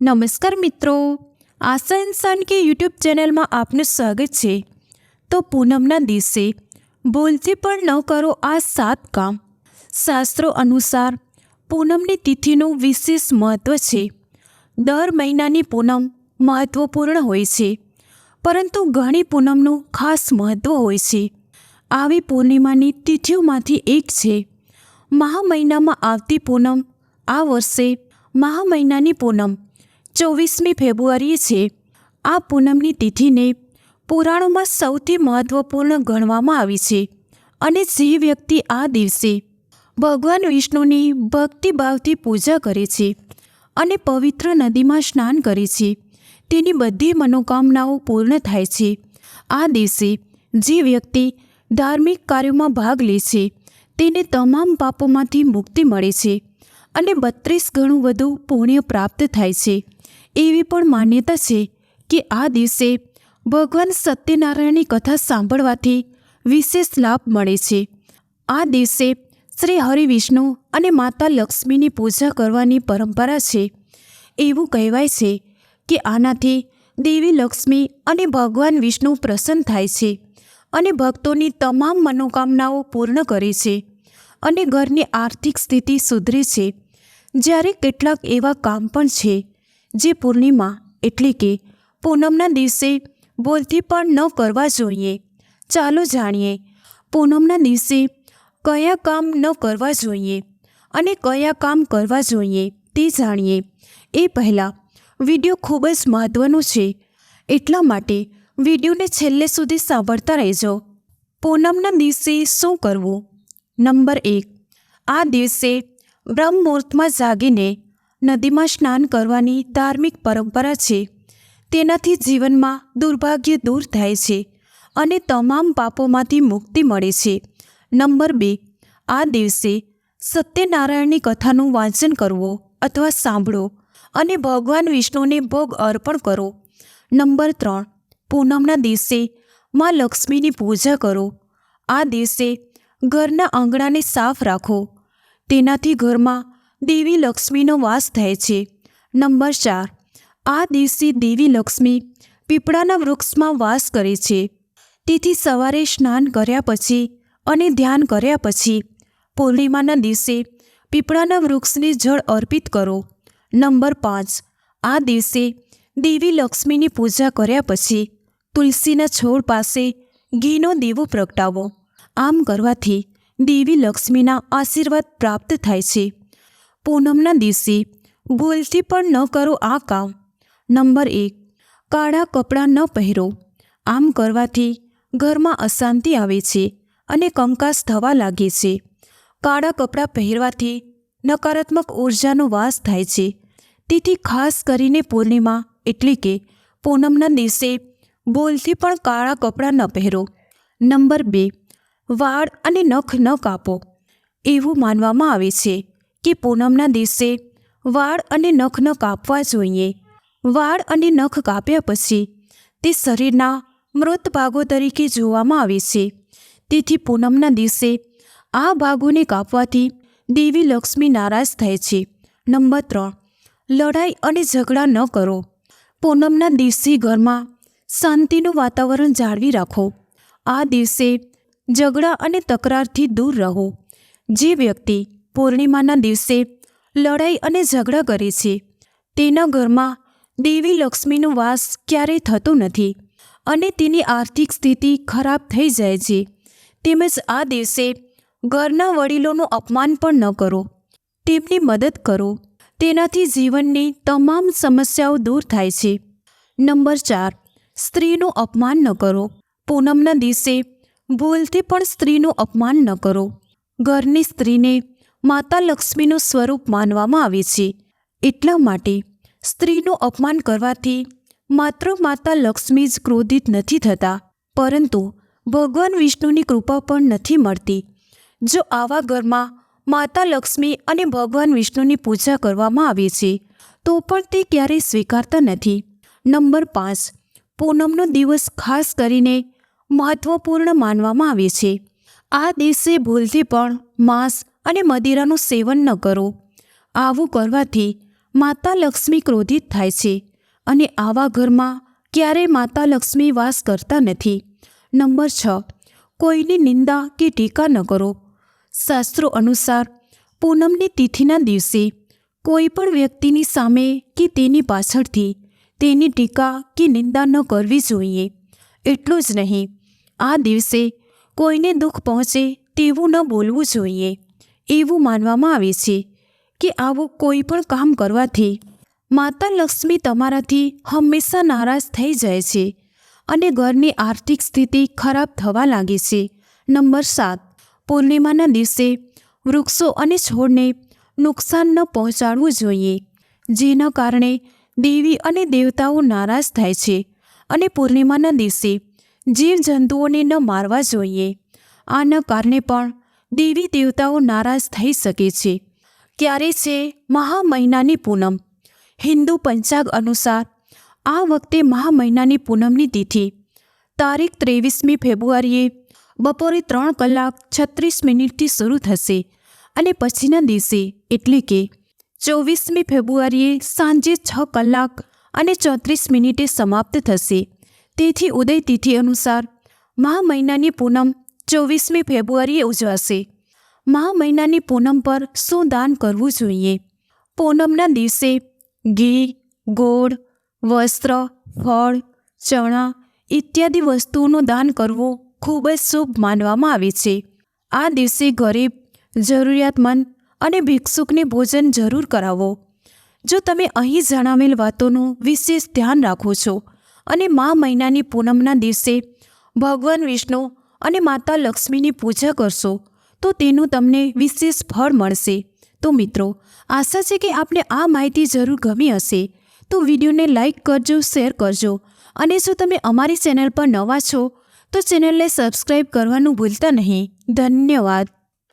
નમસ્કાર મિત્રો. આશા ઇન્સાન કે યુટ્યુબ ચેનલમાં આપનું સ્વાગત છે. તો પૂનમના દિવસે ભૂલથી પણ ન કરો આ સાત કામ. શાસ્ત્રો અનુસાર પૂનમની તિથિનું વિશેષ મહત્ત્વ છે. દર મહિનાની પૂનમ મહત્ત્વપૂર્ણ હોય છે. પરંતુ ઘણી પૂનમનું ખાસ મહત્ત્વ હોય છે. આવી પૂર્ણિમાની તિથિઓમાંથી એક છે. મહા મહિનામાં આવતી પૂનમ આ વર્ષે મહા મહિનાની પૂનમ ચોવીસમી ફેબ્રુઆરી છે. આ પૂનમની તિથિને પુરાણોમાં સૌથી મહત્ત્વપૂર્ણ ગણવામાં આવી છે અને જે વ્યક્તિ આ દિવસે ભગવાન વિષ્ણુની ભક્તિભાવથી પૂજા કરે છે અને પવિત્ર નદીમાં સ્નાન કરે છે, તેની બધી મનોકામનાઓ પૂર્ણ થાય છે. આ દિવસે જે વ્યક્તિ ધાર્મિક કાર્યોમાં ભાગ લે છે, તેને તમામ પાપોમાંથી મુક્તિ મળે છે. અને બત્રીસ ગણું વધુ પુણ્ય પ્રાપ્ત થાય છે. એવી પણ માન્યતા છે કે આ દિવસે ભગવાન સત્યનારાયણની કથા સાંભળવાથી વિશેષ લાભ મળે છે. આ દિવસે શ્રી હરિવિષ્ણુ અને માતા લક્ષ્મીની પૂજા કરવાની પરંપરા છે. એવું કહેવાય છે કે આનાથી દેવી લક્ષ્મી અને ભગવાન વિષ્ણુ પ્રસન્ન થાય છે અને ભક્તોની તમામ મનોકામનાઓ પૂર્ણ કરે છે અને ઘરની આર્થિક સ્થિતિ સુધરે છે. જ્યારે કેટલાક એવા કામ પણ છે જે પૂર્ણિમા એટલે કે પૂનમના દિવસે બોલથી પણ ન કરવા જોઈએ. ચાલો જાણીએ, પૂનમના દિવસે કયા કામ ન કરવા જોઈએ અને કયા કામ કરવા જોઈએ તે જાણીએ. એ પહેલાં વીડિયો ખૂબ જ મહત્ત્વનો છે, એટલા માટે વિડીયોને છેલ્લે સુધી સાંભળતા રહેજો. પૂનમના દિવસે શું કરવું? નંબર એક, આ દિવસે બ્રહ્મ મુહૂર્તમાં જાગીને નદીમાં સ્નાન કરવાની ધાર્મિક પરંપરા છે. તેનાથી જીવનમાં દુર્ભાગ્ય દૂર થાય છે અને તમામ પાપોમાંથી મુક્તિ મળે છે. નંબર બે, આ દિવસે સત્યનારાયણની કથાનું વાંચન કરવો અથવા સાંભળો અને ભગવાન વિષ્ણુને ભોગ અર્પણ કરો. નંબર ત્રણ, પૂનમના દિવસે માં લક્ષ્મીની પૂજા કરો. આ દિવસે ઘરના આંગણાને સાફ રાખો તેનાથી ઘરમાં દેવી લક્ષ્મીનો વાસ થાય છે. નંબર ચાર. આ દિવસે દેવી લક્ષ્મી પીપળાના વૃક્ષમાં વાસ કરે છે. તેથી સવારે સ્નાન કર્યા પછી અને ધ્યાન કર્યા પછી પૂર્ણિમાના દિવસે પીપળાના વૃક્ષને જળ અર્પિત કરો. નંબર પાંચ. આ દિવસે દેવી લક્ષ્મીની પૂજા કર્યા પછી તુલસીના છોડ પાસે ઘીનો દીવો પ્રગટાવો. આમ કરવાથી દેવી લક્ષ્મીના આશીર્વાદ પ્રાપ્ત થાય છે. પૂનમના દિવસે ભૂલથી પણ ન કરો આ કામ. નંબર એક, કાળા કપડાં ન પહેરો. આમ કરવાથી ઘરમાં અશાંતિ આવે છે અને કંકાસ થવા લાગે છે. કાળા કપડાં પહેરવાથી નકારાત્મક ઉર્જાનો વાસ થાય છે. તેથી ખાસ કરીને પૂર્ણિમા એટલે કે પૂનમના દિવસે બોલથી પણ કાળા કપડાં ન પહેરો. નંબર બે વાળ અને નખ ન કાપો. એવું માનવામાં આવે છે કે પૂનમના દિવસે વાળ અને નખ ન કાપવા જોઈએ. વાળ અને નખ કાપ્યા પછી તે શરીરના મૃત ભાગો તરીકે જોવામાં આવે છે. તેથી પૂનમના દિવસે આ ભાગોને કાપવાથી દેવી લક્ષ્મી નારાજ થાય છે. નંબર ત્રણ, લડાઈ અને ઝઘડા ન કરો. પૂનમના દિવસે ઘરમાં શાંતિનું વાતાવરણ જાળવી રાખો. આ દિવસે ઝઘડા અને તકરારથી દૂર રહો. જે વ્યક્તિ પૂર્ણિમાના દિવસે લડાઈ અને ઝઘડા કરે છે, તેના ઘરમાં દેવી લક્ષ્મીનો વાસ ક્યારેય થતો નથી અને તેની આર્થિક સ્થિતિ ખરાબ થઈ જાય છે. તેમજ આ દિવસે ઘરના વડીલોનું અપમાન પણ ન કરો. તેમની મદદ કરો. તેનાથી જીવનની તમામ સમસ્યાઓ દૂર થાય છે. નંબર ચાર, સ્ત્રીનું અપમાન ન કરો. પૂનમના દિવસે ભૂલથી પણ સ્ત્રીનું અપમાન ન કરો. ઘરની સ્ત્રીને માતા લક્ષ્મીનું સ્વરૂપ માનવામાં આવે છે. એટલા માટે સ્ત્રીનું અપમાન કરવાથી માત્ર માતા લક્ષ્મી જ ક્રોધિત નથી થતા, પરંતુ ભગવાન વિષ્ણુની કૃપા પણ નથી મળતી. જો આવા ઘરમાં માતા લક્ષ્મી અને ભગવાન વિષ્ણુની પૂજા કરવામાં આવે છે, તો પણ તે ક્યારેય સ્વીકારતા નથી. નંબર પાંચ. પૂનમનો દિવસ ખાસ કરીને મહત્વપૂર્ણ માનવામાં આવે છે. આ દિવસે ભૂલથી પણ માંસ અને મદિરાનું સેવન ન કરો. આવું કરવાથી માતા લક્ષ્મી ક્રોધિત થાય છે અને આવા ઘરમાં ક્યારેય માતા લક્ષ્મી વાસ કરતા નથી. નંબર છ. કોઈની નિંદા કે ટીકા ન કરો. શાસ્ત્રો અનુસાર પૂનમની તિથિના દિવસે કોઈ પણ વ્યક્તિની સામે કે તેની પાછળથી તેની ટીકા કે નિંદા ન કરવી જોઈએ. એટલું જ નહીં. આ દિવસે કોઈને દુઃખ પહોંચે તેવું ન બોલવું જોઈએ. એવું માનવામાં આવે છે કે આવું કોઈ પણ કામ કરવાથી માતા લક્ષ્મી તમારાથી હંમેશા નારાજ થઈ જાય છે અને ઘરની આર્થિક સ્થિતિ ખરાબ થવા લાગે છે. નંબર સાત, પૂર્ણિમાના દિવસે વૃક્ષો અને છોડને નુકસાન ન પહોંચાડવું જોઈએ, જેના કારણે દેવી અને દેવતાઓ નારાજ થાય છે અને પૂર્ણિમાના દિવસે જીવજંતુઓને ન મારવા જોઈએ. આના કારણે પણ દેવી દેવતાઓ નારાજ થઈ શકે છે. ક્યારે છે? મહા મહિનાની પૂનમ. હિન્દુ પંચાગ અનુસાર આ વખતે મહા મહિનાની પૂનમની તિથિ. તારીખ ત્રેવીસમી ફેબ્રુઆરીએ બપોરે ત્રણ કલાક છત્રીસ મિનિટથી શરૂ થશે અને પછીના દિવસે એટલે કે ચોવીસમી ફેબ્રુઆરીએ સાંજે છ કલાક અને ચોત્રીસ મિનિટે સમાપ્ત થશે. તેથી ઉદય તિથિ અનુસાર મહા મહિનાની પૂનમ ચોવીસમી ફેબ્રુઆરીએ ઉજવાશે. મહા મહિનાની પૂનમ પર શું દાન કરવું જોઈએ? પૂનમના દિવસે ઘી, ગોળ, વસ્ત્ર, ફળ, ચણા ઇત્યાદિ વસ્તુઓનું દાન કરવું ખૂબ જ શુભ માનવામાં આવે છે. આ દિવસે ગરીબ, જરૂરિયાતમંદ અને ભિક્ષુકને ભોજન જરૂર કરાવો. જો તમે અહીં જણાવેલ વાતોનું વિશેષ ધ્યાન રાખો છો અને મા મહિનાની પૂનમના દિવસે ભગવાન વિષ્ણુ અને માતા લક્ષ્મીની પૂજા કરશો, તો તેનું તમને વિશેષ ફળ મળશે. તો મિત્રો, આશા છે કે આપને આ માહિતી જરૂર ગમી હશે. તો વિડીયોને લાઇક કરજો, શેર કરજો અને જો તમે અમારી ચેનલ પર નવા છો, તો ચેનલને સબસ્ક્રાઈબ કરવાનું ભૂલતા નહીં. ધન્યવાદ.